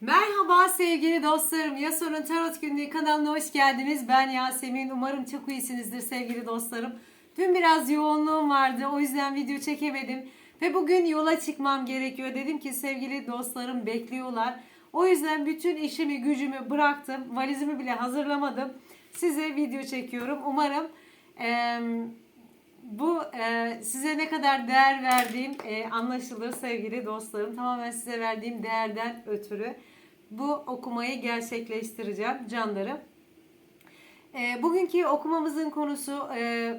Merhaba sevgili dostlarım. Yasor'un Tarot Günlüğü kanalına hoş geldiniz. Ben Yasemin. Umarım çok iyisinizdir sevgili dostlarım. Dün biraz yoğunluğum vardı. O yüzden video çekemedim. Ve bugün yola çıkmam gerekiyor. Dedim ki sevgili dostlarım bekliyorlar. O yüzden bütün işimi gücümü bıraktım. Valizimi bile hazırlamadım. Size video çekiyorum. Umarım eee, bu e, size ne kadar değer verdiğim e, anlaşılır sevgili dostlarım. Tamamen size verdiğim değerden ötürü bu okumayı gerçekleştireceğim canlarım. E, bugünkü okumamızın konusu e,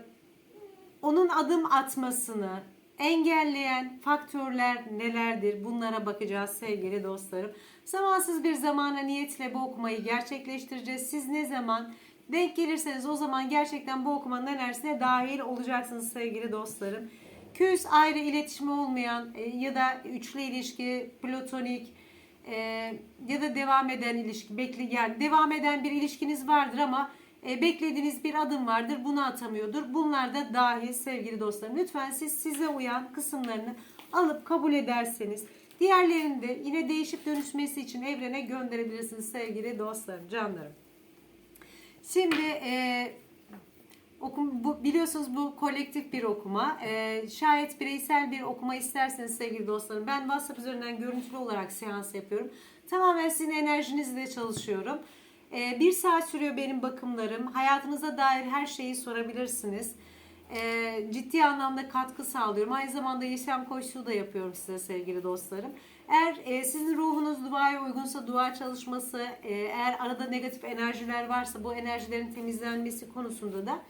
onun adım atmasını engelleyen faktörler nelerdir? Bunlara bakacağız sevgili dostlarım. Zamansız bir zamana niyetle bu okumayı gerçekleştireceğiz. Siz ne zaman denk gelirseniz o zaman gerçekten bu okumanın enerjisine dahil olacaksınız sevgili dostlarım. Küs ayrı iletişimi olmayan e, ya da üçlü ilişki, platonik e, ya da devam eden ilişki, bekli yani devam eden bir ilişkiniz vardır ama e, beklediğiniz bir adım vardır bunu atamıyordur. Bunlar da dahil sevgili dostlarım. Lütfen siz size uyan kısımlarını alıp kabul ederseniz diğerlerini de yine değişip dönüşmesi için evrene gönderebilirsiniz sevgili dostlarım, canlarım. Şimdi e, okum, bu, biliyorsunuz bu kolektif bir okuma. E, şayet bireysel bir okuma isterseniz sevgili dostlarım ben WhatsApp üzerinden görüntülü olarak seans yapıyorum. Tamamen sizin enerjinizle çalışıyorum. E, bir saat sürüyor benim bakımlarım. Hayatınıza dair her şeyi sorabilirsiniz. E, ciddi anlamda katkı sağlıyorum. Aynı zamanda yaşam koçluğu da yapıyorum size sevgili dostlarım. Eğer e, sizin ruhunuz duaya uygunsa dua çalışması, e, eğer arada negatif enerjiler varsa bu enerjilerin temizlenmesi konusunda da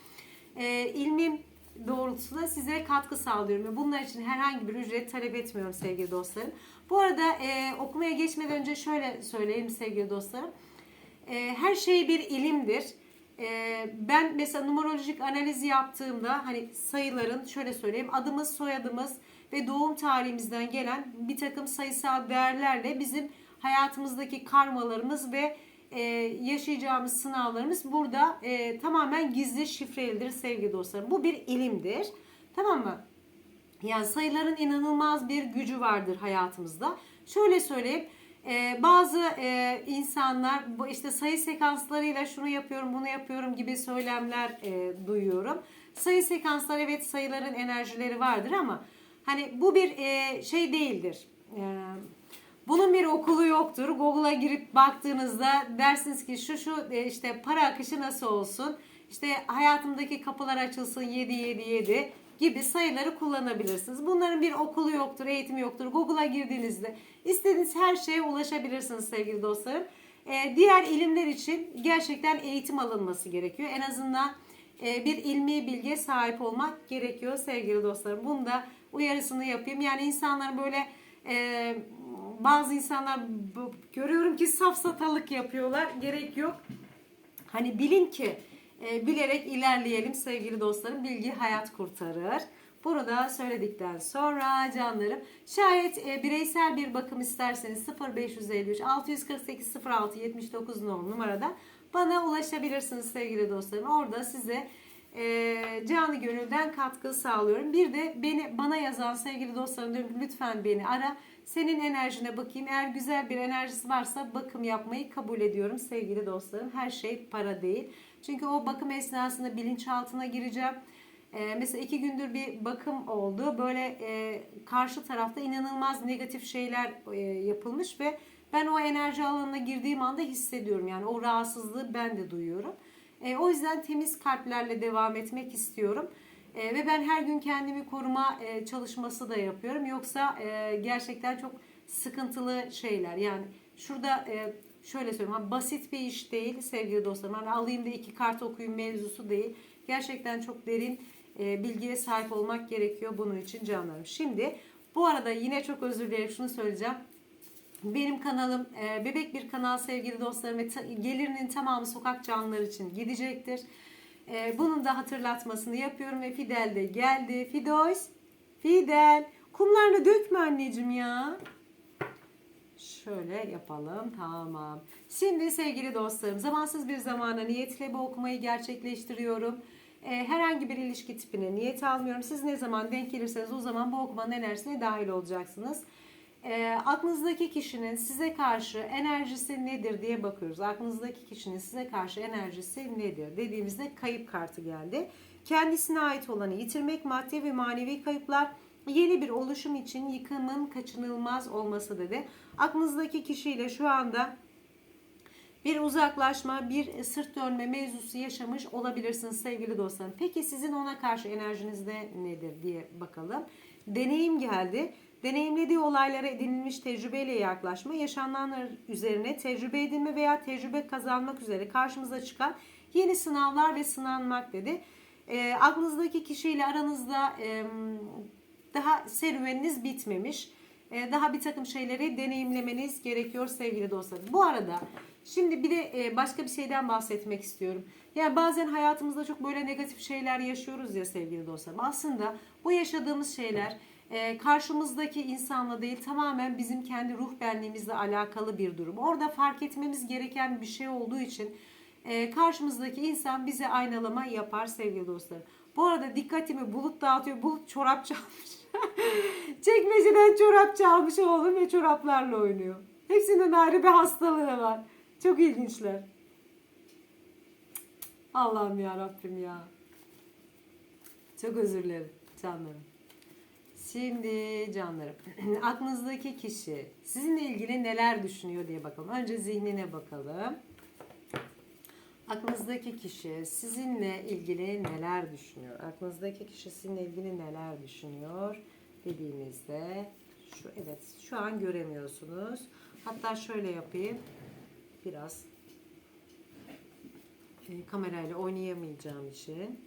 e, ilmim doğrultusunda size katkı sağlıyorum. Bunlar için herhangi bir ücret talep etmiyorum sevgili dostlarım. Bu arada e, okumaya geçmeden önce şöyle söyleyeyim sevgili dostlarım. E, her şey bir ilimdir. E, ben mesela numerolojik analizi yaptığımda hani sayıların şöyle söyleyeyim adımız, soyadımız ve doğum tarihimizden gelen bir takım sayısal değerlerle bizim hayatımızdaki karmalarımız ve e, yaşayacağımız sınavlarımız burada e, tamamen gizli şifrelidir sevgili dostlarım. Bu bir ilimdir. Tamam mı? Yani sayıların inanılmaz bir gücü vardır hayatımızda. Şöyle söyleyeyim. E, bazı e, insanlar bu işte sayı sekanslarıyla şunu yapıyorum bunu yapıyorum gibi söylemler e, duyuyorum. Sayı sekansları evet sayıların enerjileri vardır ama hani bu bir e, şey değildir. E, bunun bir okulu yoktur. Google'a girip baktığınızda dersiniz ki şu şu e, işte para akışı nasıl olsun? İşte hayatımdaki kapılar açılsın 7 7 7 gibi sayıları kullanabilirsiniz. Bunların bir okulu yoktur, eğitimi yoktur. Google'a girdiğinizde istediğiniz her şeye ulaşabilirsiniz sevgili dostlarım. E, diğer ilimler için gerçekten eğitim alınması gerekiyor. En azından e, bir ilmi bilgiye sahip olmak gerekiyor sevgili dostlarım. Bunu da uyarısını yapayım. Yani insanlar böyle e, bazı insanlar görüyorum ki safsatalık yapıyorlar. Gerek yok. Hani bilin ki e, bilerek ilerleyelim sevgili dostlarım. Bilgi hayat kurtarır. Bunu da söyledikten sonra canlarım şayet e, bireysel bir bakım isterseniz 0553 648 06 79 nolu numarada bana ulaşabilirsiniz sevgili dostlarım. Orada size e, canı gönülden katkı sağlıyorum. Bir de beni bana yazan sevgili dostlarım diyorum lütfen beni ara. Senin enerjine bakayım. Eğer güzel bir enerjisi varsa bakım yapmayı kabul ediyorum sevgili dostlarım. Her şey para değil. Çünkü o bakım esnasında bilinçaltına gireceğim. Ee, mesela iki gündür bir bakım oldu. Böyle e, karşı tarafta inanılmaz negatif şeyler e, yapılmış ve ben o enerji alanına girdiğim anda hissediyorum. Yani o rahatsızlığı ben de duyuyorum. E, o yüzden temiz kalplerle devam etmek istiyorum. E, ve ben her gün kendimi koruma e, çalışması da yapıyorum. Yoksa e, gerçekten çok sıkıntılı şeyler. Yani şurada e, şöyle söyleyeyim. basit bir iş değil sevgili dostlarım. Hani alayım da iki kart okuyayım mevzusu değil. Gerçekten çok derin e, bilgiye sahip olmak gerekiyor bunun için canlarım. Şimdi bu arada yine çok özür dilerim şunu söyleyeceğim. Benim kanalım e, bebek bir kanal sevgili dostlarım ve ta- gelirinin tamamı sokak canlıları için gidecektir. E, bunun da hatırlatmasını yapıyorum ve Fidel de geldi. Fidoş, Fidel kumlarını dökme anneciğim ya. Şöyle yapalım. Tamam. Şimdi sevgili dostlarım zamansız bir zamana niyetle bu okumayı gerçekleştiriyorum. Ee, herhangi bir ilişki tipine niyet almıyorum. Siz ne zaman denk gelirseniz o zaman bu okumanın enerjisine dahil olacaksınız. E, aklınızdaki kişinin size karşı enerjisi nedir diye bakıyoruz. Aklınızdaki kişinin size karşı enerjisi nedir dediğimizde kayıp kartı geldi. Kendisine ait olanı yitirmek, maddi ve manevi kayıplar, yeni bir oluşum için yıkımın kaçınılmaz olması dedi. Aklınızdaki kişiyle şu anda bir uzaklaşma, bir sırt dönme mevzusu yaşamış olabilirsiniz sevgili dostlarım. Peki sizin ona karşı enerjinizde nedir diye bakalım. Deneyim geldi. Deneyimlediği olaylara edinilmiş tecrübeyle yaklaşma, yaşananlar üzerine tecrübe edinme veya tecrübe kazanmak üzere karşımıza çıkan yeni sınavlar ve sınanmak dedi. E, aklınızdaki kişiyle aranızda e, daha serüveniniz bitmemiş. E, daha bir takım şeyleri deneyimlemeniz gerekiyor sevgili dostlar. Bu arada şimdi bir de e, başka bir şeyden bahsetmek istiyorum. Yani bazen hayatımızda çok böyle negatif şeyler yaşıyoruz ya sevgili dostlarım. Aslında bu yaşadığımız şeyler e, karşımızdaki insanla değil tamamen bizim kendi ruh benliğimizle alakalı bir durum. Orada fark etmemiz gereken bir şey olduğu için e, karşımızdaki insan bize aynalama yapar sevgili dostlarım. Bu arada dikkatimi bulut dağıtıyor. Bulut çorap çalmış. Çekmeceden çorap çalmış oğlum ve çoraplarla oynuyor. Hepsinin ayrı bir hastalığı var. Çok ilginçler. Allah'ım ya Rabbim ya. Çok özür dilerim canlarım. Şimdi canlarım aklınızdaki kişi sizinle ilgili neler düşünüyor diye bakalım. Önce zihnine bakalım. Aklınızdaki kişi sizinle ilgili neler düşünüyor? Aklınızdaki kişi sizinle ilgili neler düşünüyor dediğimizde şu evet şu an göremiyorsunuz. Hatta şöyle yapayım. Biraz e, kamerayla oynayamayacağım için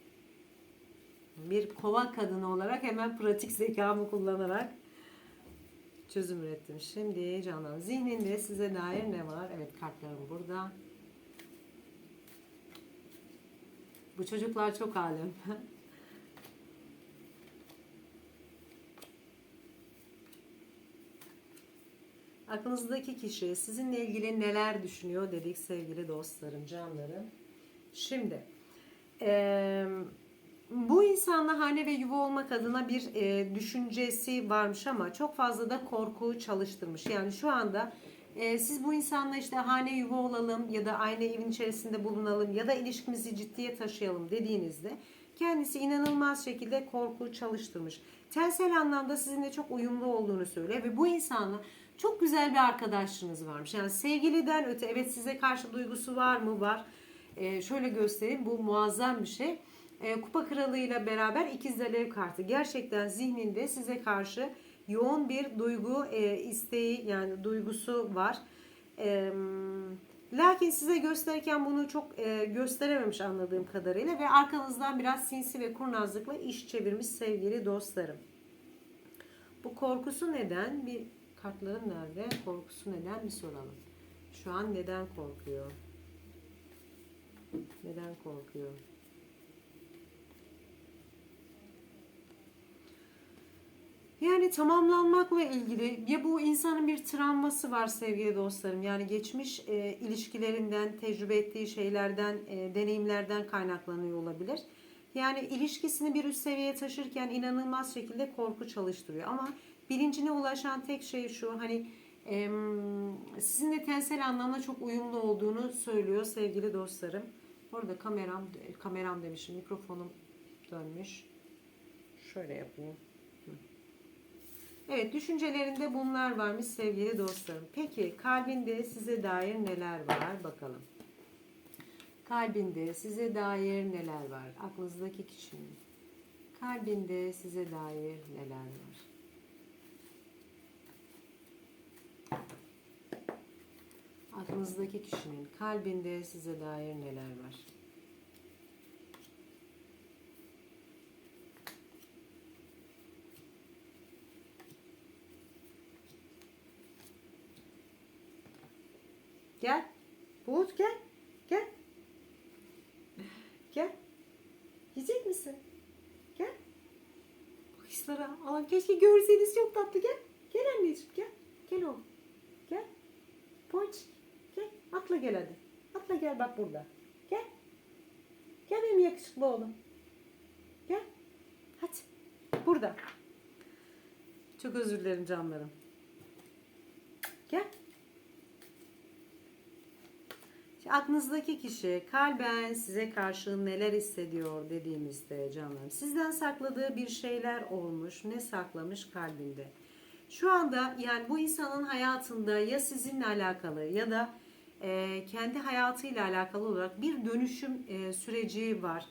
bir kova kadını olarak hemen pratik zekamı kullanarak çözüm ürettim. Şimdi Canan zihninde size dair ne var? Evet kartlarım burada. Bu çocuklar çok alem. Aklınızdaki kişi sizinle ilgili neler düşünüyor dedik sevgili dostlarım, canlarım. Şimdi eee, bu insanla hane ve yuva olmak adına bir eee, düşüncesi varmış ama çok fazla da korku çalıştırmış. Yani şu anda eee, siz bu insanla işte hane yuva olalım ya da aynı evin içerisinde bulunalım ya da ilişkimizi ciddiye taşıyalım dediğinizde kendisi inanılmaz şekilde korku çalıştırmış. Tensel anlamda sizinle çok uyumlu olduğunu söylüyor ve bu insanla çok güzel bir arkadaşlığınız varmış. Yani sevgiliden öte evet size karşı duygusu var mı? Var. Ee, şöyle göstereyim bu muazzam bir şey. Ee, Kupa kralıyla beraber ikiz alev kartı. Gerçekten zihninde size karşı yoğun bir duygu e, isteği yani duygusu var. Eee Lakin size gösterirken bunu çok e, gösterememiş anladığım kadarıyla ve arkanızdan biraz sinsi ve kurnazlıkla iş çevirmiş sevgili dostlarım. Bu korkusu neden? Bir kartların nerede? Korkusu neden? Bir soralım. Şu an neden korkuyor? Neden korkuyor? Yani tamamlanmakla ilgili ya bu insanın bir travması var sevgili dostlarım. Yani geçmiş e, ilişkilerinden, tecrübe ettiği şeylerden, e, deneyimlerden kaynaklanıyor olabilir. Yani ilişkisini bir üst seviyeye taşırken inanılmaz şekilde korku çalıştırıyor. Ama bilincine ulaşan tek şey şu hani e, sizinle tensel anlamda çok uyumlu olduğunu söylüyor sevgili dostlarım. Orada kameram, kameram demişim, mikrofonum dönmüş. Şöyle yapayım. Evet düşüncelerinde bunlar varmış sevgili dostlarım. Peki kalbinde size dair neler var bakalım. Kalbinde size dair neler var? Aklınızdaki kişinin. Kalbinde size dair neler var? Aklınızdaki kişinin kalbinde size dair neler var? Gel. Bulut gel. Gel. Gel. Yiyecek misin? Gel. Bakışlara. Allah'ım keşke görseniz çok tatlı. Gel. Gel anneciğim gel. Gel oğlum. Gel. Ponç. Gel. Atla gel hadi. Atla gel bak burada. Gel. Gel benim yakışıklı oğlum. Gel. Hadi. Burada. Çok özür dilerim canlarım. Gel. Şimdi aklınızdaki kişi kalben size karşı neler hissediyor dediğimizde canlarım. Sizden sakladığı bir şeyler olmuş. Ne saklamış kalbinde? Şu anda yani bu insanın hayatında ya sizinle alakalı ya da e, kendi hayatıyla alakalı olarak bir dönüşüm e, süreci var.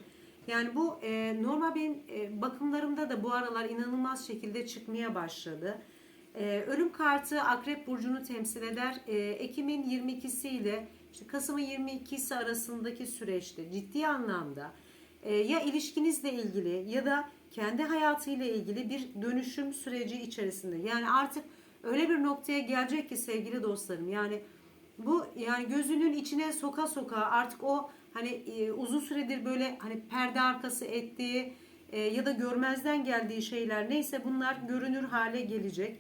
Yani bu e, normal benim e, bakımlarımda da bu aralar inanılmaz şekilde çıkmaya başladı. E, ölüm kartı Akrep Burcu'nu temsil eder. E, Ekim'in 22'si ile işte Kasım'ın 22'si arasındaki süreçte ciddi anlamda e, ya ilişkinizle ilgili ya da kendi hayatıyla ilgili bir dönüşüm süreci içerisinde. Yani artık öyle bir noktaya gelecek ki sevgili dostlarım yani bu yani gözünün içine soka soka artık o hani e, uzun süredir böyle hani perde arkası ettiği e, ya da görmezden geldiği şeyler neyse bunlar görünür hale gelecek.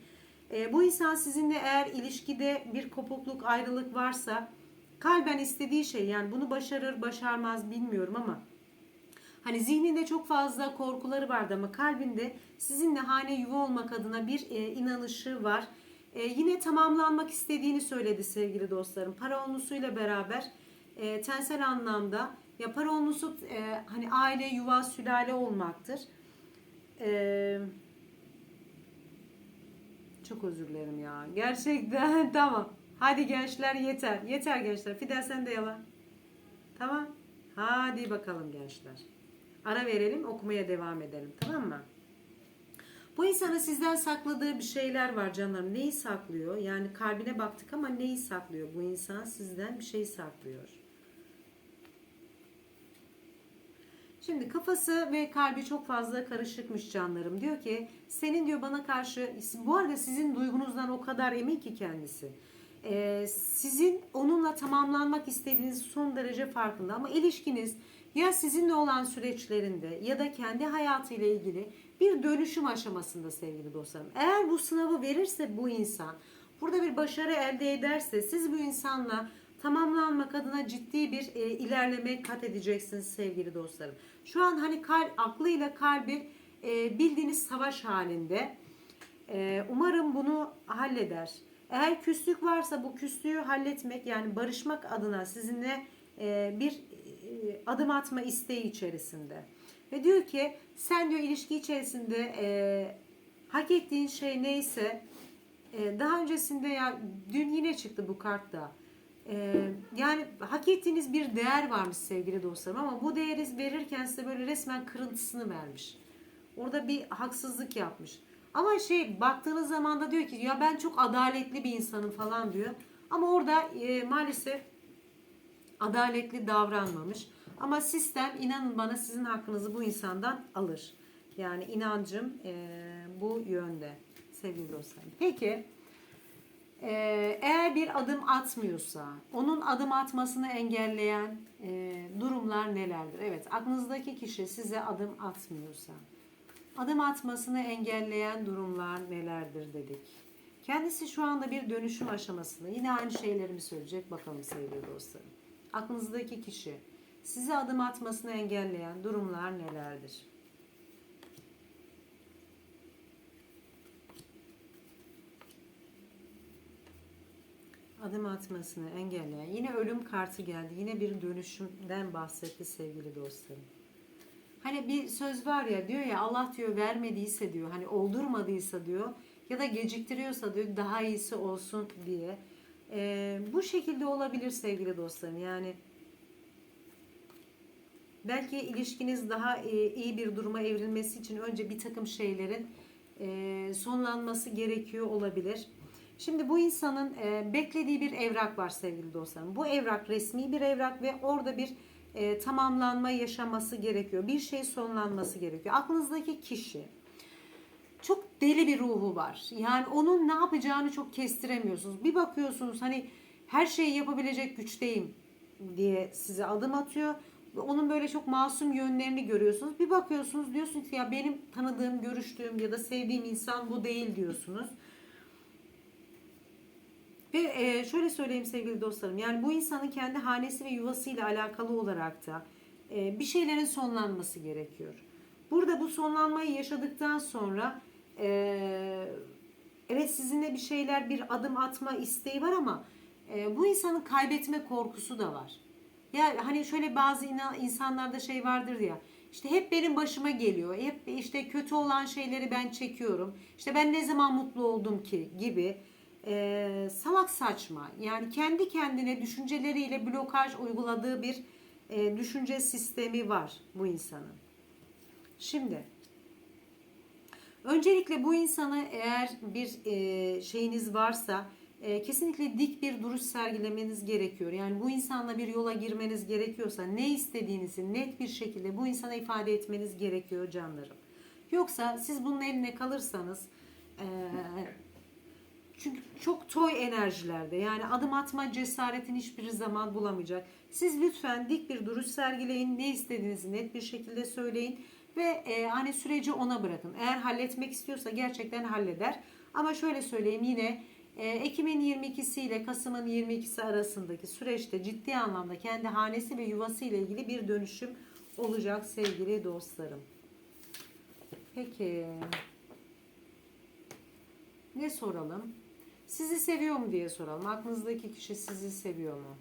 E, bu insan sizinle eğer ilişkide bir kopukluk, ayrılık varsa kalben istediği şey yani bunu başarır, başarmaz bilmiyorum ama Hani zihninde çok fazla korkuları vardı ama kalbinde sizinle hane yuva olmak adına bir e, inanışı var. E, yine tamamlanmak istediğini söyledi sevgili dostlarım. Para onlusuyla beraber e, tensel anlamda ya para onlusu e, hani aile, yuva, sülale olmaktır. E, çok özür dilerim ya. Gerçekten tamam. Hadi gençler yeter. Yeter gençler. Fidel sen de yala. Tamam. Hadi bakalım gençler. Ara verelim okumaya devam edelim tamam mı? Bu insanın sizden sakladığı bir şeyler var canlarım. Neyi saklıyor? Yani kalbine baktık ama neyi saklıyor? Bu insan sizden bir şey saklıyor. Şimdi kafası ve kalbi çok fazla karışıkmış canlarım. Diyor ki senin diyor bana karşı bu arada sizin duygunuzdan o kadar emin ki kendisi. Ee, sizin onunla tamamlanmak istediğiniz son derece farkında ama ilişkiniz ya sizinle olan süreçlerinde ya da kendi hayatıyla ilgili bir dönüşüm aşamasında sevgili dostlarım. Eğer bu sınavı verirse bu insan, burada bir başarı elde ederse siz bu insanla tamamlanmak adına ciddi bir e, ilerleme kat edeceksiniz sevgili dostlarım. Şu an hani kalp, aklıyla kalbi e, bildiğiniz savaş halinde. E, umarım bunu halleder. Eğer küslük varsa bu küslüğü halletmek yani barışmak adına sizinle e, bir e, adım atma isteği içerisinde. Ve diyor ki sen diyor ilişki içerisinde e, hak ettiğin şey neyse e, daha öncesinde ya dün yine çıktı bu kartta. E, yani hak ettiğiniz bir değer varmış sevgili dostlarım ama bu değeri verirken size böyle resmen kırıntısını vermiş. Orada bir haksızlık yapmış. Ama şey baktığınız zaman da diyor ki ya ben çok adaletli bir insanım falan diyor. Ama orada e, maalesef adaletli davranmamış. Ama sistem inanın bana sizin hakkınızı bu insandan alır. Yani inancım e, bu yönde sevgili dostlarım. Peki e, eğer bir adım atmıyorsa onun adım atmasını engelleyen e, durumlar nelerdir? Evet aklınızdaki kişi size adım atmıyorsa adım atmasını engelleyen durumlar nelerdir dedik. Kendisi şu anda bir dönüşüm aşamasında. Yine aynı şeyleri mi söyleyecek bakalım sevgili dostlarım. Aklınızdaki kişi size adım atmasını engelleyen durumlar nelerdir? Adım atmasını engelleyen yine ölüm kartı geldi. Yine bir dönüşümden bahsetti sevgili dostlarım. Hani bir söz var ya diyor ya Allah diyor vermediyse diyor hani oldurmadıysa diyor ya da geciktiriyorsa diyor daha iyisi olsun diye. Ee, bu şekilde olabilir sevgili dostlarım. Yani belki ilişkiniz daha e, iyi bir duruma evrilmesi için önce bir takım şeylerin e, sonlanması gerekiyor olabilir. Şimdi bu insanın e, beklediği bir evrak var sevgili dostlarım. Bu evrak resmi bir evrak ve orada bir tamamlanma yaşaması gerekiyor. Bir şey sonlanması gerekiyor. Aklınızdaki kişi çok deli bir ruhu var. Yani onun ne yapacağını çok kestiremiyorsunuz. Bir bakıyorsunuz hani her şeyi yapabilecek güçteyim diye size adım atıyor onun böyle çok masum yönlerini görüyorsunuz. Bir bakıyorsunuz diyorsunuz ki ya benim tanıdığım, görüştüğüm ya da sevdiğim insan bu değil diyorsunuz. Ve e, şöyle söyleyeyim sevgili dostlarım. Yani bu insanın kendi hanesi ve yuvasıyla alakalı olarak da e, bir şeylerin sonlanması gerekiyor. Burada bu sonlanmayı yaşadıktan sonra e, evet sizinle bir şeyler bir adım atma isteği var ama e, bu insanın kaybetme korkusu da var. Ya hani şöyle bazı insanlarda şey vardır ya. İşte hep benim başıma geliyor. Hep işte kötü olan şeyleri ben çekiyorum. İşte ben ne zaman mutlu oldum ki gibi e, salak saçma. Yani kendi kendine düşünceleriyle blokaj uyguladığı bir e, düşünce sistemi var bu insanın. Şimdi öncelikle bu insanı eğer bir e, şeyiniz varsa e, kesinlikle dik bir duruş sergilemeniz gerekiyor. Yani bu insanla bir yola girmeniz gerekiyorsa ne istediğinizi net bir şekilde bu insana ifade etmeniz gerekiyor canlarım. Yoksa siz bunun eline kalırsanız e, çünkü çok toy enerjilerde yani adım atma cesaretini hiçbir zaman bulamayacak. Siz lütfen dik bir duruş sergileyin. Ne istediğinizi net bir şekilde söyleyin ve e, hani süreci ona bırakın. Eğer halletmek istiyorsa gerçekten halleder. Ama şöyle söyleyeyim yine e, Ekim'in 22'si ile Kasım'ın 22'si arasındaki süreçte ciddi anlamda kendi hanesi ve yuvası ile ilgili bir dönüşüm olacak sevgili dostlarım. Peki ne soralım? Sizi seviyor mu diye soralım. Aklınızdaki kişi sizi seviyor mu?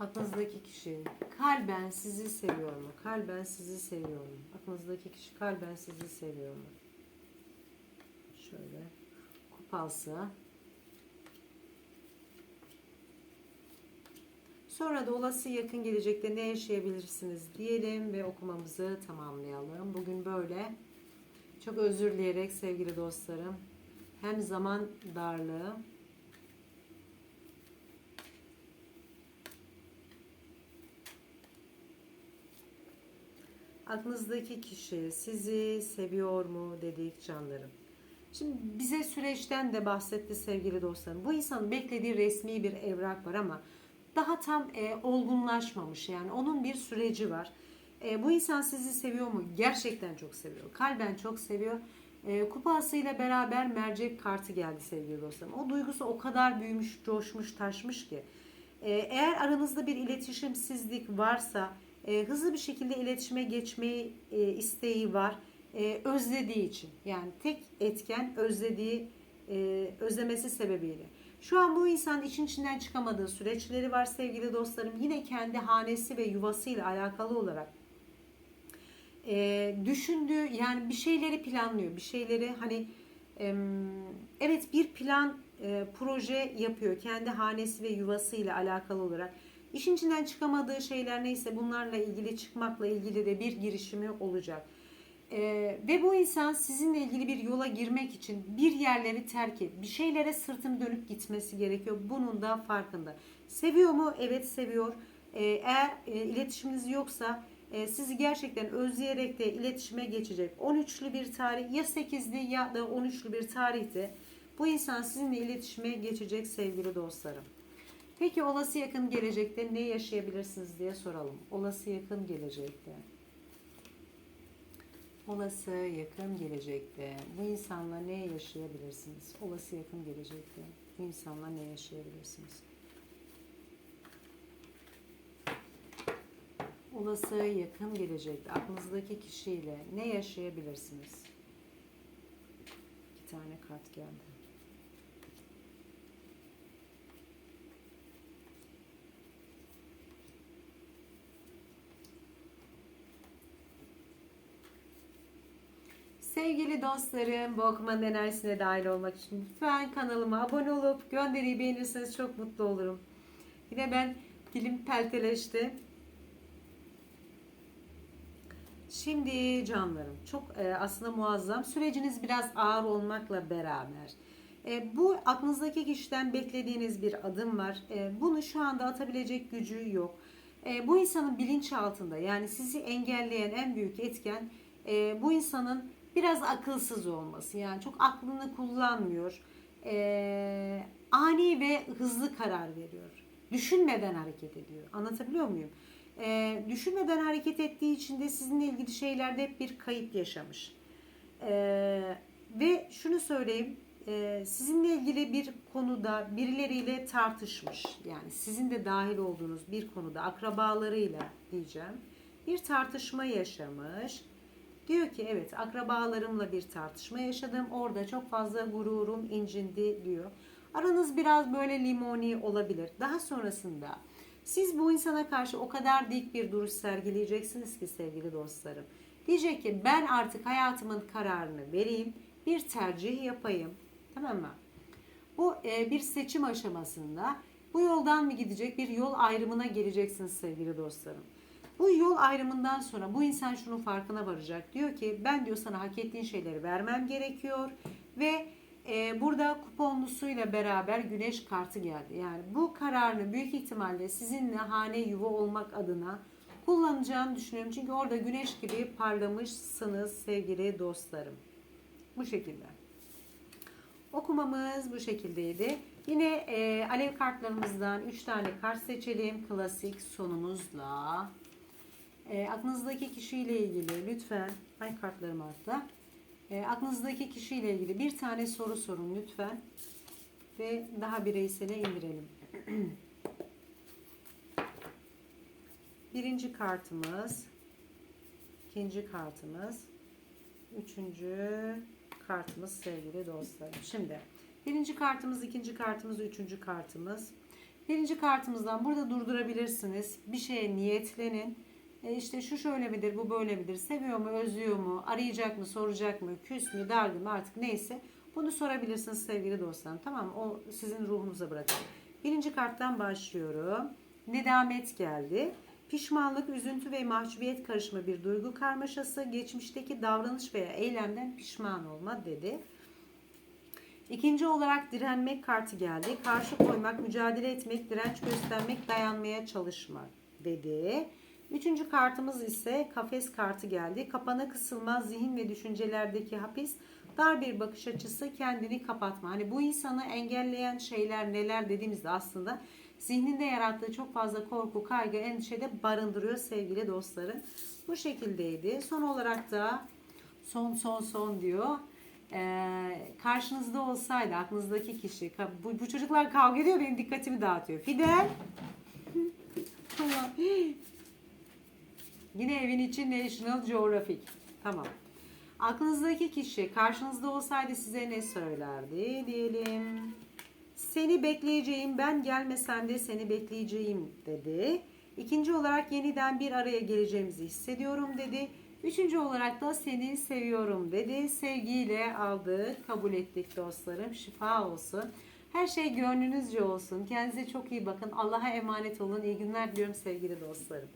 Aklınızdaki kişi kalben sizi seviyor mu? Kalben sizi seviyor mu? Aklınızdaki kişi kalben sizi seviyor mu? Şöyle kupası. Sonra da olası yakın gelecekte ne yaşayabilirsiniz diyelim ve okumamızı tamamlayalım. Bugün böyle. Çok özür dileyerek sevgili dostlarım. Hem zaman darlığı Aklınızdaki kişi sizi seviyor mu dedik canlarım. Şimdi bize süreçten de bahsetti sevgili dostlarım. Bu insanın beklediği resmi bir evrak var ama daha tam e, olgunlaşmamış. Yani onun bir süreci var. E, bu insan sizi seviyor mu? Gerçekten çok seviyor. Kalben çok seviyor. E, kupasıyla beraber mercek kartı geldi sevgili dostlarım. O duygusu o kadar büyümüş, coşmuş, taşmış ki. E, eğer aranızda bir iletişimsizlik varsa e, hızlı bir şekilde iletişime geçmeyi e, isteği var. E, özlediği için. Yani tek etken özlediği, özlemesi sebebiyle. Şu an bu insan için içinden çıkamadığı süreçleri var sevgili dostlarım. Yine kendi hanesi ve yuvasıyla alakalı olarak e, düşündüğü yani bir şeyleri planlıyor. Bir şeyleri hani e, evet bir plan e, proje yapıyor. Kendi hanesi ve yuvasıyla alakalı olarak. İşin içinden çıkamadığı şeyler neyse bunlarla ilgili çıkmakla ilgili de bir girişimi olacak. Ee, ve bu insan sizinle ilgili bir yola girmek için bir yerleri terk et, bir şeylere sırtını dönüp gitmesi gerekiyor. Bunun da farkında. Seviyor mu? Evet seviyor. Ee, eğer e, iletişiminiz yoksa e, sizi gerçekten özleyerek de iletişime geçecek. 13'lü bir tarih ya 8'li ya da 13'lü bir tarihte bu insan sizinle iletişime geçecek sevgili dostlarım. Peki olası yakın gelecekte ne yaşayabilirsiniz diye soralım. Olası yakın gelecekte. Olası yakın gelecekte bu insanla ne yaşayabilirsiniz? Olası yakın gelecekte bu insanla ne yaşayabilirsiniz? Olası yakın gelecekte aklınızdaki kişiyle ne yaşayabilirsiniz? İki tane kart geldi. Sevgili dostlarım, bu okumanın enerjisine dahil olmak için lütfen kanalıma abone olup gönderiyi beğenirseniz çok mutlu olurum. Yine ben dilim pelteleşti. Şimdi canlarım çok e, aslında muazzam. Süreciniz biraz ağır olmakla beraber. E, bu aklınızdaki kişiden beklediğiniz bir adım var. E, bunu şu anda atabilecek gücü yok. Bu insanın bilinçaltında yani sizi engelleyen en büyük etken bu insanın biraz akılsız olması. Yani çok aklını kullanmıyor. Ani ve hızlı karar veriyor. Düşünmeden hareket ediyor. Anlatabiliyor muyum? E, düşünmeden hareket ettiği için de sizinle ilgili şeylerde hep bir kayıp yaşamış. E, ve şunu söyleyeyim. E, sizinle ilgili bir konuda birileriyle tartışmış. Yani sizin de dahil olduğunuz bir konuda akrabalarıyla diyeceğim. Bir tartışma yaşamış Diyor ki evet akrabalarımla bir tartışma yaşadım. Orada çok fazla gururum incindi diyor. Aranız biraz böyle limoni olabilir. Daha sonrasında siz bu insana karşı o kadar dik bir duruş sergileyeceksiniz ki sevgili dostlarım. Diyecek ki ben artık hayatımın kararını vereyim. Bir tercih yapayım. Tamam mı? Bu e, bir seçim aşamasında bu yoldan mı gidecek bir yol ayrımına geleceksiniz sevgili dostlarım. Bu yol ayrımından sonra bu insan şunun farkına varacak. Diyor ki ben diyor sana hak ettiğin şeyleri vermem gerekiyor ve e, burada kuponlusuyla beraber güneş kartı geldi. Yani bu kararını büyük ihtimalle sizinle hane yuva olmak adına kullanacağını düşünüyorum. Çünkü orada güneş gibi parlamışsınız sevgili dostlarım. Bu şekilde. Okumamız bu şekildeydi. Yine e, alev kartlarımızdan 3 tane kart seçelim. Klasik sonumuzla. E, aklınızdaki kişiyle ilgili lütfen, ay kartlarım arttı. E, aklınızdaki kişiyle ilgili bir tane soru sorun lütfen. Ve daha bireysele indirelim. Birinci kartımız, ikinci kartımız, üçüncü kartımız sevgili dostlarım. Şimdi birinci kartımız, ikinci kartımız, üçüncü kartımız. Birinci kartımızdan burada durdurabilirsiniz. Bir şeye niyetlenin. E işte şu şöyle midir, bu böyle midir? Seviyor mu, özlüyor mu? Arayacak mı, soracak mı? Küs mü, dargın mı artık neyse. Bunu sorabilirsiniz sevgili dostlarım. Tamam? O sizin ruhunuza bırakın. Birinci karttan başlıyorum. Nedamet geldi. Pişmanlık, üzüntü ve mahcubiyet karışımı bir duygu karmaşası. Geçmişteki davranış veya eylemden pişman olma dedi. İkinci olarak direnmek kartı geldi. Karşı koymak, mücadele etmek, direnç göstermek, dayanmaya çalışmak dedi. Üçüncü kartımız ise kafes kartı geldi. Kapana kısılmaz zihin ve düşüncelerdeki hapis, dar bir bakış açısı, kendini kapatma. Hani bu insanı engelleyen şeyler neler dediğimizde aslında zihninde yarattığı çok fazla korku, kaygı, endişe de barındırıyor sevgili dostlarım. Bu şekildeydi. Son olarak da son son son diyor. Ee, karşınızda olsaydı aklınızdaki kişi bu, bu çocuklar kavga ediyor benim dikkatimi dağıtıyor. Fidel. Yine evin için National Geographic. Tamam. Aklınızdaki kişi karşınızda olsaydı size ne söylerdi diyelim. Seni bekleyeceğim, ben gelmesen de seni bekleyeceğim dedi. İkinci olarak yeniden bir araya geleceğimizi hissediyorum dedi. Üçüncü olarak da seni seviyorum dedi. Sevgiyle aldık, kabul ettik dostlarım. Şifa olsun. Her şey gönlünüzce olsun. Kendinize çok iyi bakın. Allah'a emanet olun. İyi günler diliyorum sevgili dostlarım.